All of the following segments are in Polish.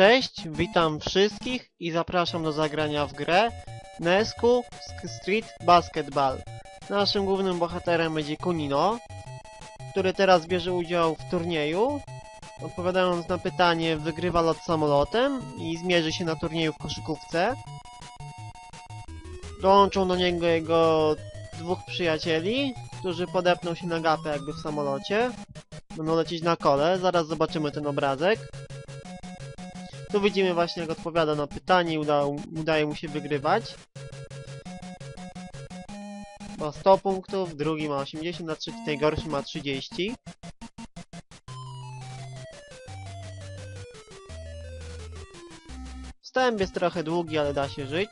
Cześć, witam wszystkich i zapraszam do zagrania w grę Nesku Street Basketball. Naszym głównym bohaterem będzie Kunino, który teraz bierze udział w turnieju. Odpowiadając na pytanie, wygrywa lot samolotem i zmierzy się na turnieju w koszykówce. Dołączą do niego jego dwóch przyjacieli, którzy podepną się na gapę jakby w samolocie. Będą lecieć na kole, zaraz zobaczymy ten obrazek. Tu widzimy właśnie jak odpowiada na pytanie uda, udaje mu się wygrywać. Ma 100 punktów, drugi ma 80, a trzeci najgorszy ma 30. Wstęp jest trochę długi, ale da się żyć.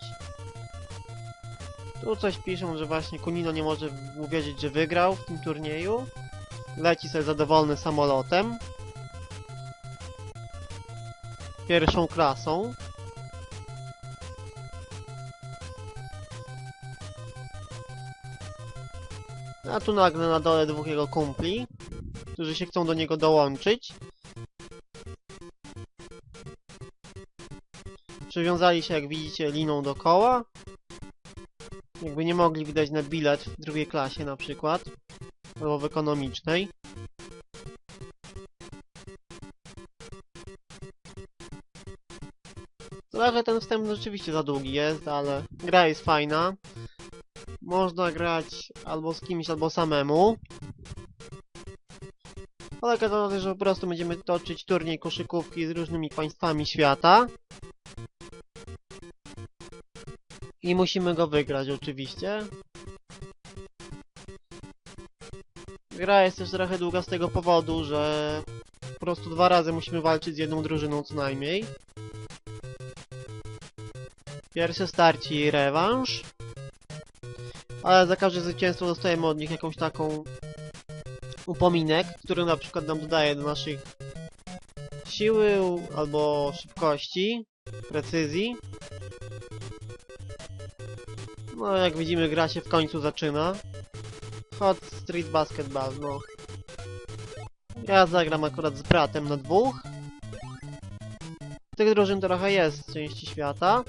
Tu coś piszą, że właśnie Kunino nie może uwierzyć, że wygrał w tym turnieju. Leci sobie zadowolony samolotem. Pierwszą klasą. A tu nagle na dole dwóch jego kumpli, którzy się chcą do niego dołączyć. Przywiązali się, jak widzicie, liną do koła. Jakby nie mogli wydać na bilet w drugiej klasie na przykład. Albo w ekonomicznej. Trochę ten wstęp rzeczywiście za długi jest, ale gra jest fajna. Można grać albo z kimś, albo samemu. Na tym, że po prostu będziemy toczyć turniej koszykówki z różnymi państwami świata. I musimy go wygrać oczywiście. Gra jest też trochę długa z tego powodu, że po prostu dwa razy musimy walczyć z jedną drużyną co najmniej. Pierwsze starcie i rewanż. Ale za każde zwycięstwo dostajemy od nich jakąś taką upominek, który na przykład nam dodaje do naszych siły albo szybkości, precyzji. No jak widzimy gra się w końcu zaczyna. Hot Street Basketball, no. Ja zagram akurat z bratem na dwóch. Tych drużyn trochę jest z części świata.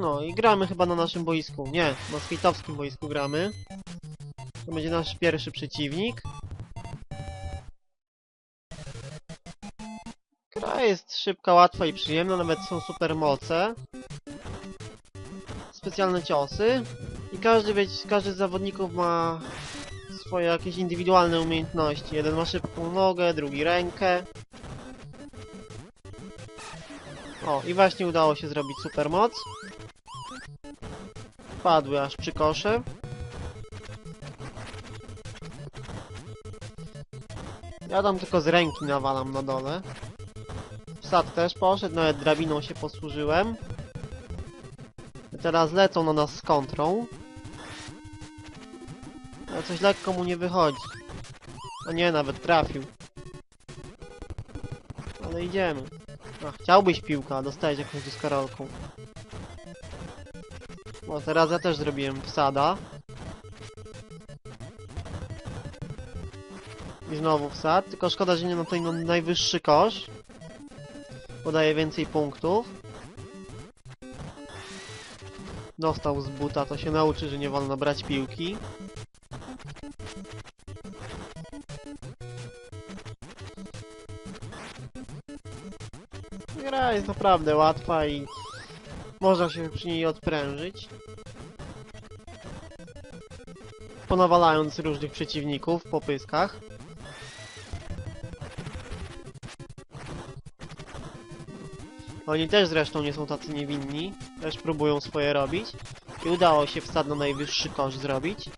No i gramy chyba na naszym boisku. Nie, na skejtowskim boisku gramy. To będzie nasz pierwszy przeciwnik. Gra jest szybka, łatwa i przyjemna, nawet są super moce. Specjalne ciosy. I każdy, wie, każdy z zawodników ma swoje jakieś indywidualne umiejętności. Jeden ma szybką nogę, drugi rękę. O, i właśnie udało się zrobić super moc. Padły aż przy kosze. Ja tam tylko z ręki nawalam na dole. Wsad też poszedł, nawet drabiną się posłużyłem. Teraz lecą na nas z kontrą. Ale coś lekko mu nie wychodzi. A nie, nawet trafił. Ale idziemy. A, chciałbyś piłka, dostałeś jakąś dyskorolką. No teraz ja też zrobiłem wsada. I znowu wsad, tylko szkoda, że nie na ten najwyższy kosz. Podaje więcej punktów. Dostał z buta, to się nauczy, że nie wolno brać piłki. Gra jest naprawdę łatwa i można się przy niej odprężyć. Ponawalając różnych przeciwników po pyskach. Oni też zresztą nie są tacy niewinni. Też próbują swoje robić. I udało się wstad na najwyższy kosz zrobić.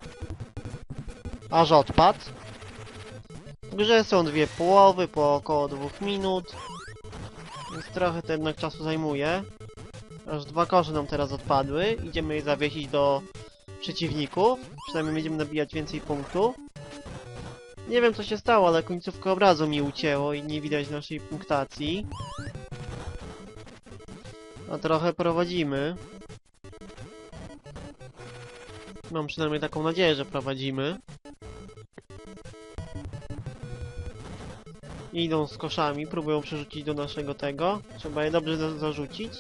Aż odpadł. W grze są dwie połowy po około dwóch minut. Więc trochę to jednak czasu zajmuje. Aż dwa kosze nam teraz odpadły. Idziemy je zawiesić do przeciwników. Przynajmniej będziemy nabijać więcej punktów. Nie wiem co się stało, ale końcówka obrazu mi ucięło i nie widać naszej punktacji. A trochę prowadzimy. Mam przynajmniej taką nadzieję, że prowadzimy. Idą z koszami, próbują przerzucić do naszego tego. Trzeba je dobrze za zarzucić.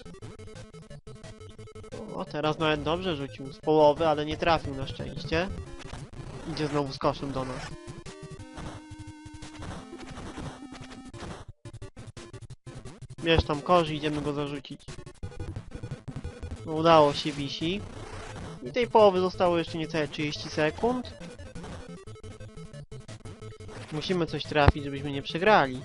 O, teraz nawet dobrze rzucił. Z połowy, ale nie trafił na szczęście. Idzie znowu z koszem do nas. Bierz tam kosz i idziemy go zarzucić. No, udało się, wisi. I tej połowy zostało jeszcze niecałe 30 sekund. Musimy coś trafić, żebyśmy nie przegrali.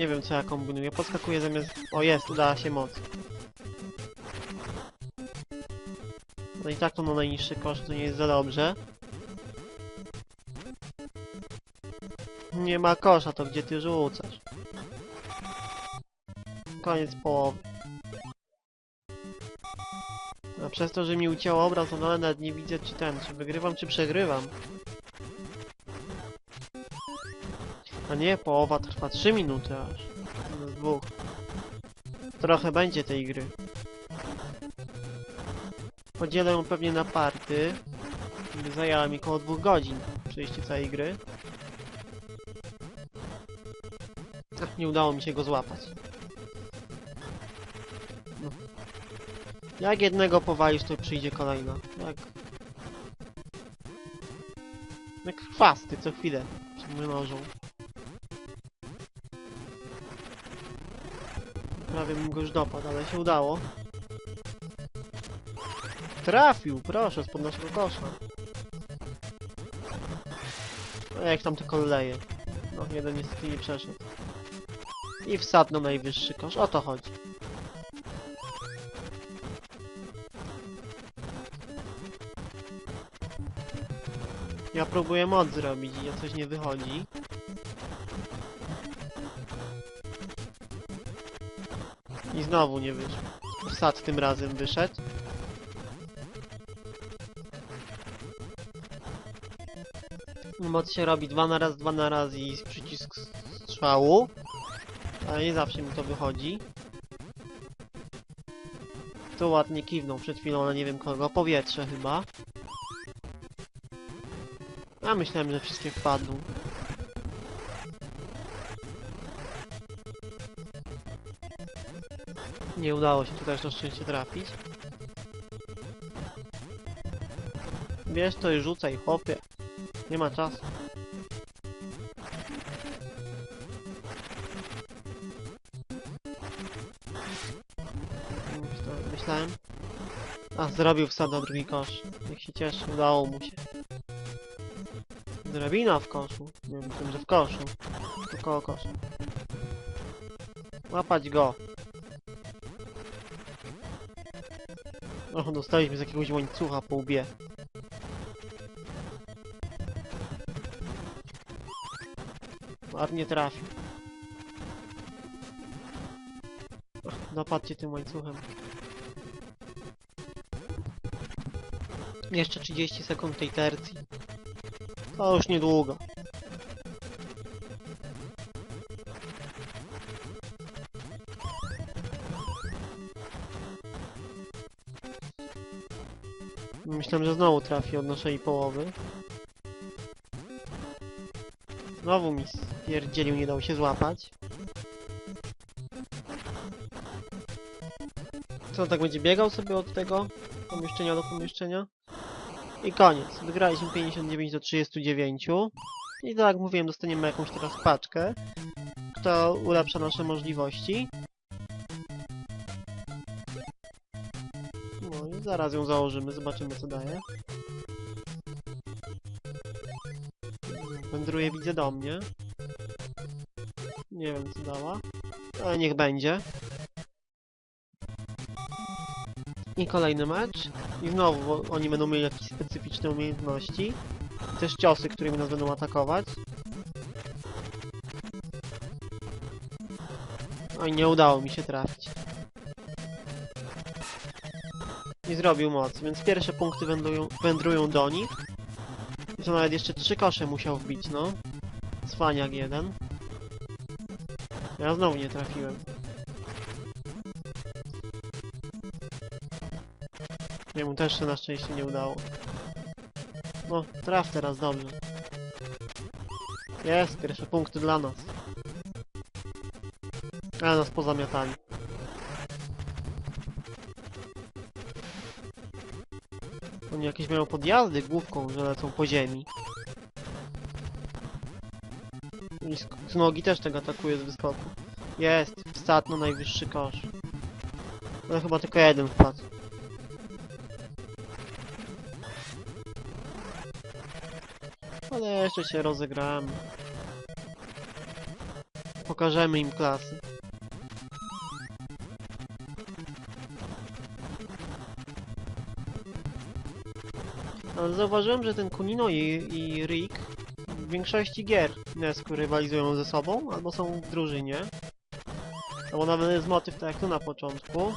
Nie wiem co ja kombinuję. Podskakuję zamiast... O jest, udała się moc. No i tak to na najniższy koszt to nie jest za dobrze. Nie ma kosza, to gdzie ty rzucasz? Koniec połowy. A przez to, że mi ucięło obraz, to nawet nie widzę czy ten, czy wygrywam, czy przegrywam. A nie, połowa trwa 3 minuty aż. Dwóch. Trochę będzie tej gry. Podzielę ją pewnie na party. Zajęła mi około dwóch godzin przejście całej gry. Ach, nie udało mi się go złapać. No. Jak jednego powalisz, to przyjdzie kolejna. Jak... Jak chwasty co chwilę mnożą. Prawie bym go już dopadł, ale się udało. Trafił, proszę, spod naszego kosza. No jak tam tylko leje. No, jeden niestety nie przeszedł. I wsadł na najwyższy kosz, o to chodzi. Ja próbuję moc zrobić i ja coś nie wychodzi. Znowu nie wyszło. Wsad tym razem wyszedł. Moc się robi dwa na raz, dwa na raz i przycisk strzału. Ale nie zawsze mi to wychodzi. Tu ładnie kiwnął przed chwilą na nie wiem kogo. Powietrze chyba. A myślałem, że wszystkie wpadną. Nie udało się tu też na szczęście trafić. Wiesz to i rzucaj, chłopie. Nie ma czasu. Myślałem-. A, zrobił wsad na drugi kosz. Niech się cieszy, udało mu się. Drabina w koszu. Nie wiem, że w koszu. To koło. Łapać go. O, dostaliśmy z jakiegoś łańcucha po łbie. Ładnie trafił. Ach, Dopadcie tym łańcuchem. Jeszcze 30 sekund tej tercji. To już niedługo. Myślałem, że znowu trafi od naszej połowy. Znowu mi stwierdzielił, nie dał się złapać. Co, tak będzie biegał sobie od tego pomieszczenia do pomieszczenia? I koniec. Wygraliśmy 59 do 39. I tak jak mówiłem, dostaniemy jakąś teraz paczkę. Kto ulepsza nasze możliwości. Zaraz ją założymy, zobaczymy co daje. Wędruje, widzę do mnie. Nie wiem co dała. Ale niech będzie. I kolejny mecz. I znowu oni będą mieli jakieś specyficzne umiejętności. Też ciosy, którymi nas będą atakować. Oj, nie udało mi się trafić. Nie zrobił mocy, więc pierwsze punkty wędrują, wędrują do nich. I nawet jeszcze trzy kosze musiał wbić, no. Cwaniak jeden. Ja znowu nie trafiłem. Jemu też się na szczęście nie udało. No, traf teraz dobrze. Jest, pierwsze punkty dla nas. Ale nas pozamiatali. Oni jakieś mają podjazdy główką, że lecą po ziemi. I z, z nogi też tego atakuje z wyskoku. Jest, wsadł na najwyższy kosz. Ale chyba tylko jeden wpadł. Ale jeszcze się rozegramy. Pokażemy im klasy. Zauważyłem, że ten Kunino i, i Rick w większości gier Nesku rywalizują ze sobą, albo są w drużynie. Albo nawet jest motyw tak jak tu na początku.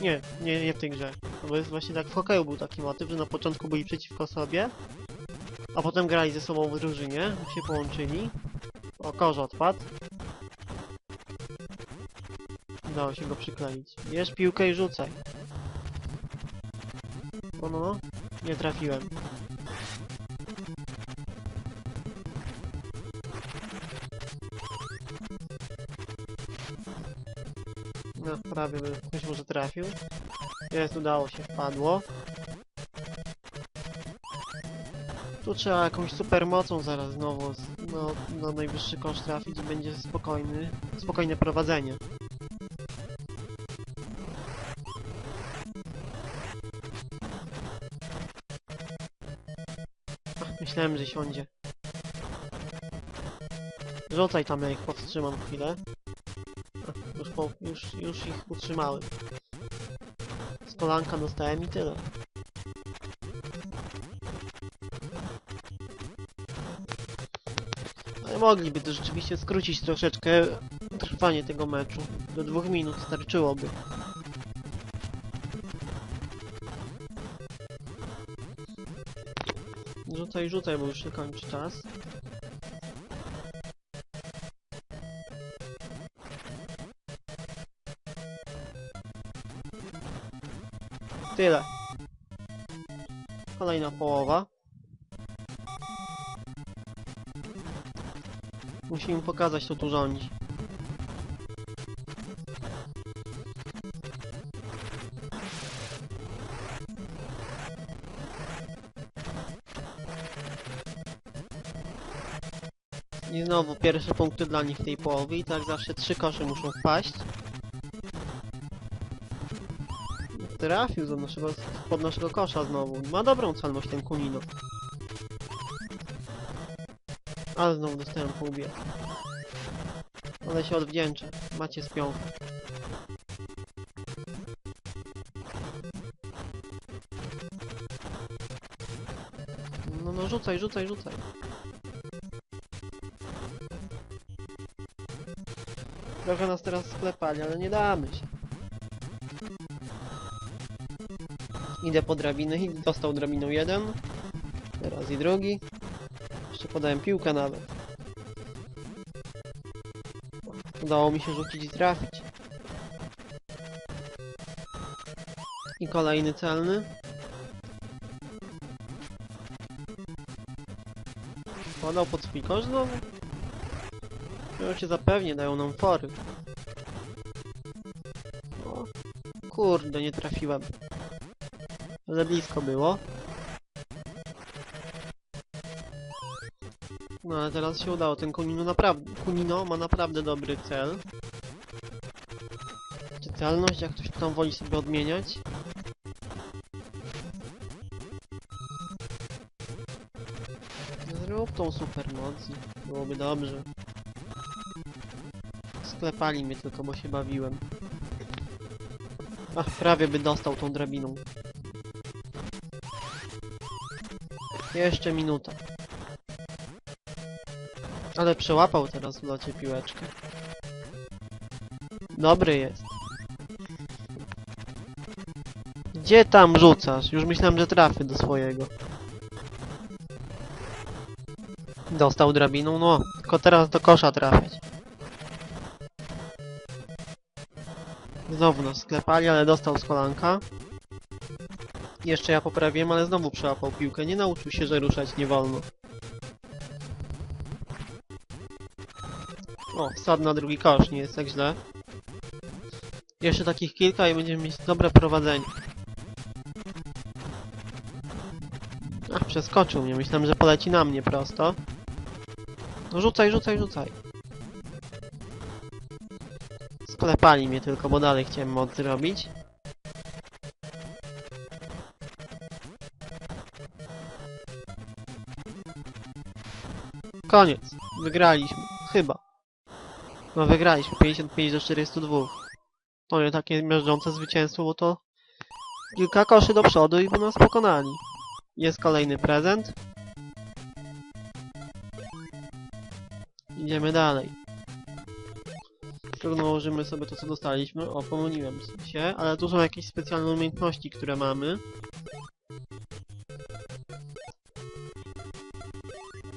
Nie, nie, nie w tej grze. Bo jest właśnie tak w hokeju był taki motyw, że na początku byli przeciwko sobie, a potem grali ze sobą w drużynie, się połączyli. O, korz odpadł. Udało się go przykleić. Bierz piłkę i rzucaj. No, no, no. Nie trafiłem. No, prawie by ktoś może trafił. Jest, udało się, wpadło. Tu trzeba jakąś super mocą zaraz znowu no, na najwyższy kosz trafić i będzie spokojny, spokojne prowadzenie. Myślałem, że siądzie. Rzucaj tam, ja ich powstrzymam chwilę. Już, po, już, już ich utrzymałem. Z kolanka dostałem i tyle. Ale mogliby to rzeczywiście skrócić troszeczkę trwanie tego meczu. Do dwóch minut starczyłoby. Rzucaj, rzucaj, bo już się kończy czas. Tyle. Kolejna połowa. Musimy pokazać, kto tu rządzi. Znowu pierwsze punkty dla nich w tej połowie i tak zawsze trzy kosze muszą wpaść. Trafił do naszego, pod naszego kosza znowu. Ma dobrą celność ten Kunino. Ale znowu dostałem po łbie. Ale się odwdzięczę. Macie spią. No, no, rzucaj, rzucaj, rzucaj. Trochę nas teraz sklepali, ale nie damy się. Idę po drabiny i dostał drabiną jeden. Teraz i drugi. Jeszcze podałem piłkę nawet. Udało mi się rzucić i trafić. I kolejny celny. Podał pod swój kosz znowu. Już się zapewnie dają nam fory. O, kurde, nie trafiłem. Ale blisko było. No ale teraz się udało. Ten Kunino naprawdę... Kunino ma naprawdę dobry cel. Czy celność, jak ktoś tam woli sobie odmieniać. Zrób tą supermoc byłoby dobrze. Sklepali mnie tylko, bo się bawiłem. Ach, prawie by dostał tą drabiną. Jeszcze minuta. Ale przełapał teraz w locie piłeczkę. Dobry jest. Gdzie tam rzucasz? Już myślałem, że trafię do swojego. Dostał drabiną, no. Tylko teraz do kosza trafiać. Znowu nas sklepali, ale dostał z kolanka. Jeszcze ja poprawiłem, ale znowu przełapał piłkę. Nie nauczył się, że ruszać nie wolno. O, wsad na drugi kosz, nie jest tak źle. Jeszcze takich kilka i będziemy mieć dobre prowadzenie. Ach, przeskoczył mnie. Myślałem, że poleci na mnie prosto. No rzucaj, rzucaj, rzucaj. Sklepali mnie tylko, bo dalej chciałem mod zrobić. Koniec. Wygraliśmy. Chyba. No wygraliśmy. 55 do 402. To nie takie miażdżące zwycięstwo, bo to kilka koszy do przodu i by nas pokonali. Jest kolejny prezent. Idziemy dalej. Trudno ułożymy sobie to, co dostaliśmy. O, pomyliłem się, ale tu są jakieś specjalne umiejętności, które mamy.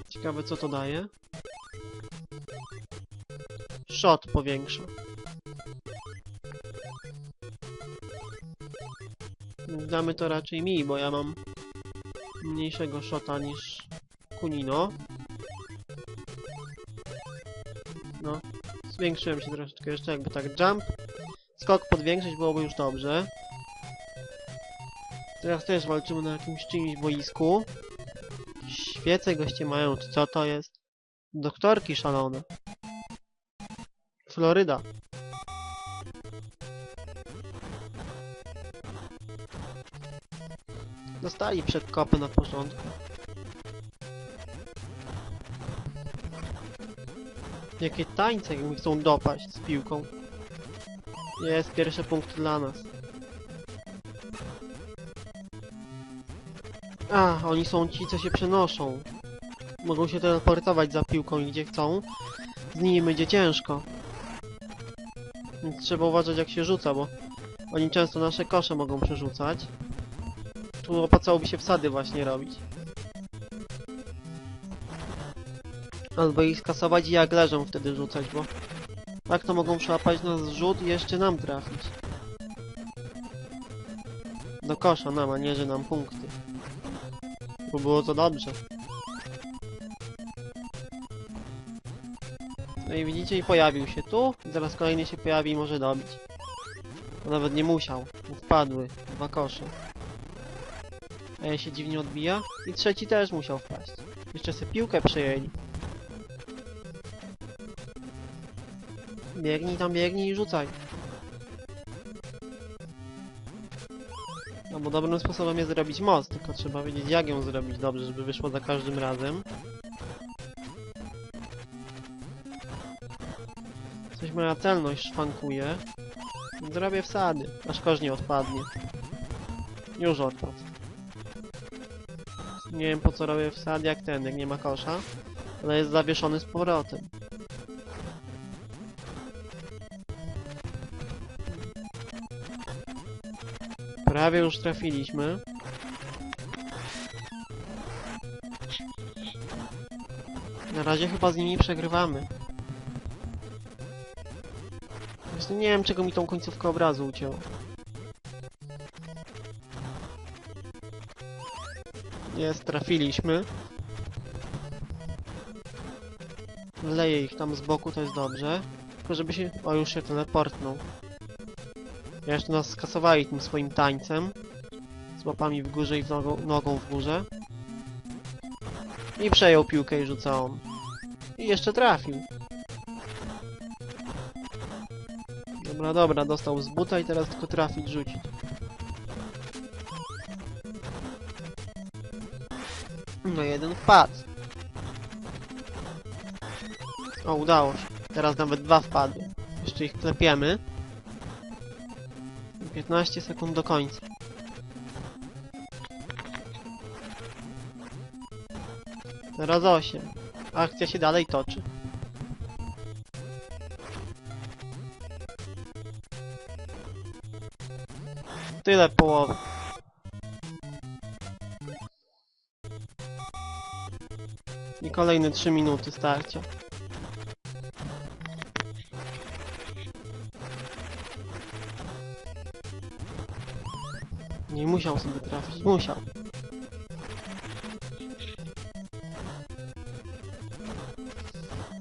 Ciekawe, co to daje. Shot powiększa. Damy to raczej mi, bo ja mam mniejszego shota niż Kunino. Zwiększyłem się troszeczkę jeszcze, jakby tak jump. Skok podwiększyć byłoby już dobrze. Teraz też walczymy na jakimś czymś boisku. Świece goście mają, czy co to jest? Doktorki szalone. Floryda. Dostali przedkopy na porządku. Jakie tańce, mi chcą dopaść z piłką. Jest pierwszy punkt dla nas. A, oni są ci, co się przenoszą. Mogą się teleportować za piłką i gdzie chcą. Z nimi będzie ciężko. Więc trzeba uważać jak się rzuca, bo oni często nasze kosze mogą przerzucać. Tu opłacałoby się wsady właśnie robić. Albo ich skasować i jak leżą wtedy rzucać, bo tak to mogą przełapać nas zrzut i jeszcze nam trafić. Do kosza nam, a nie, że nam punkty. Bo było to dobrze. No i widzicie, i pojawił się tu. I zaraz kolejny się pojawi i może dobić. To nawet nie musiał. Wpadły. Dwa kosze. Ja się dziwnie odbija. I trzeci też musiał wpaść. Jeszcze sobie piłkę przejęli. Biegnij tam, biegnij i rzucaj. No bo dobrym sposobem jest zrobić most, tylko trzeba wiedzieć jak ją zrobić dobrze, żeby wyszło za każdym razem. Coś moja celność szwankuje. Zrobię wsady, aż kosz nie odpadnie. Już odpadł. Nie wiem po co robię wsad jak ten, jak nie ma kosza. Ale jest zawieszony z powrotem. Prawie już trafiliśmy. Na razie chyba z nimi przegrywamy. Właśnie nie wiem, czego mi tą końcówkę obrazu ucięło. Jest, trafiliśmy. Wleję ich tam z boku, to jest dobrze. Tylko żeby się... O, już się teleportnął. Jeszcze nas skasowali tym swoim tańcem. Z łapami w górze i w nogą, nogą w górze. I przejął piłkę i rzuca on. I jeszcze trafił. Dobra, dobra, dostał z buta i teraz tylko trafić, rzucić. No jeden wpadł. O, udało się. Teraz nawet dwa wpadły. Jeszcze ich klepiemy. 15 sekund do końca. Teraz 8. Akcja się dalej toczy. Tyle połowy. I kolejne 3 minuty starcia. Musiał sobie trafić, musiał.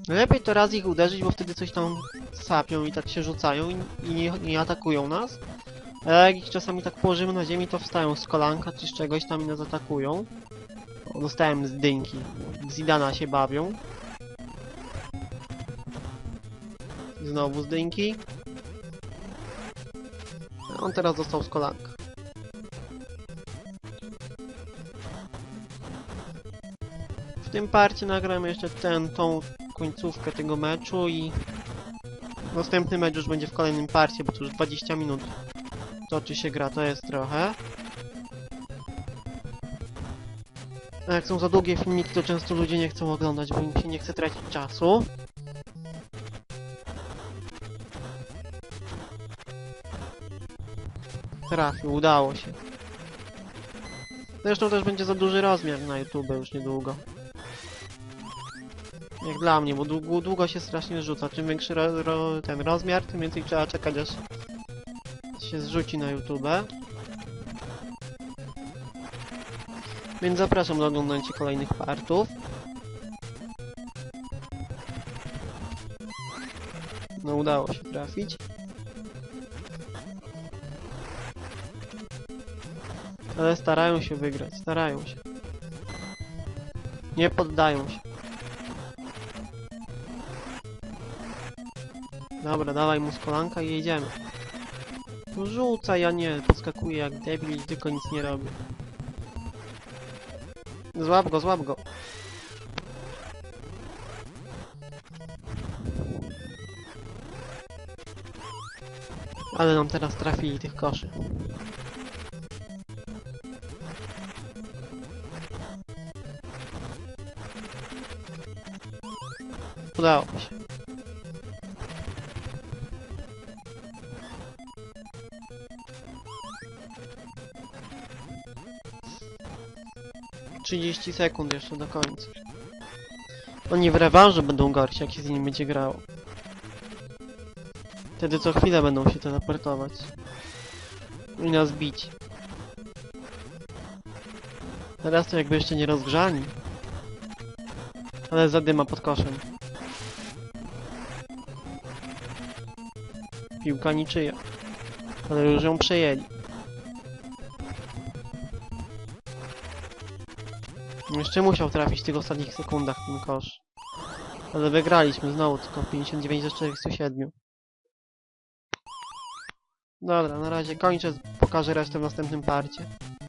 Lepiej to raz ich uderzyć, bo wtedy coś tam sapią i tak się rzucają i, nie, nie atakują nas. A jak ich czasami tak położymy na ziemi, to wstają z kolanka czy z czegoś tam i nas atakują. Dostałem z dynki. Zidana się bawią. Znowu z dynki. On teraz dostał z kolanka. W tym parcie nagramy jeszcze ten, tą końcówkę tego meczu i następny mecz już będzie w kolejnym parcie, bo to już 20 minut toczy się gra, to jest trochę. A jak są za długie filmiki, to często ludzie nie chcą oglądać, bo im się nie chce tracić czasu. Trafił, udało się. Zresztą też będzie za duży rozmiar na YouTube już niedługo. Jak dla mnie, bo długo, długo się strasznie rzuca. Czym większy ro, ro, ten rozmiar, tym więcej trzeba czekać aż się zrzuci na YouTube. Więc zapraszam do oglądania kolejnych partów. No udało się trafić. Ale starają się wygrać, starają się. Nie poddają się. Dobra, dawaj mu z i jedziemy. No rzucaj, ja nie, podskakuję jak debil i tylko nic nie robię. Złap go, złap go. Ale nam teraz trafili tych koszy. Udało się. Trzydzieści sekund jeszcze do końca. Oni w rewanżu będą gorsi, jak się z nimi będzie grało. Wtedy co chwilę będą się teleportować. I nas bić. Teraz to jakby jeszcze nie rozgrzani. Ale zadyma pod koszem. Piłka niczyja. Ale już ją przejęli. Jeszcze musiał trafić w tych ostatnich sekundach ten kosz. Ale wygraliśmy znowu tylko 59 do 47. Dobra, na razie kończę, pokażę resztę w następnym parcie.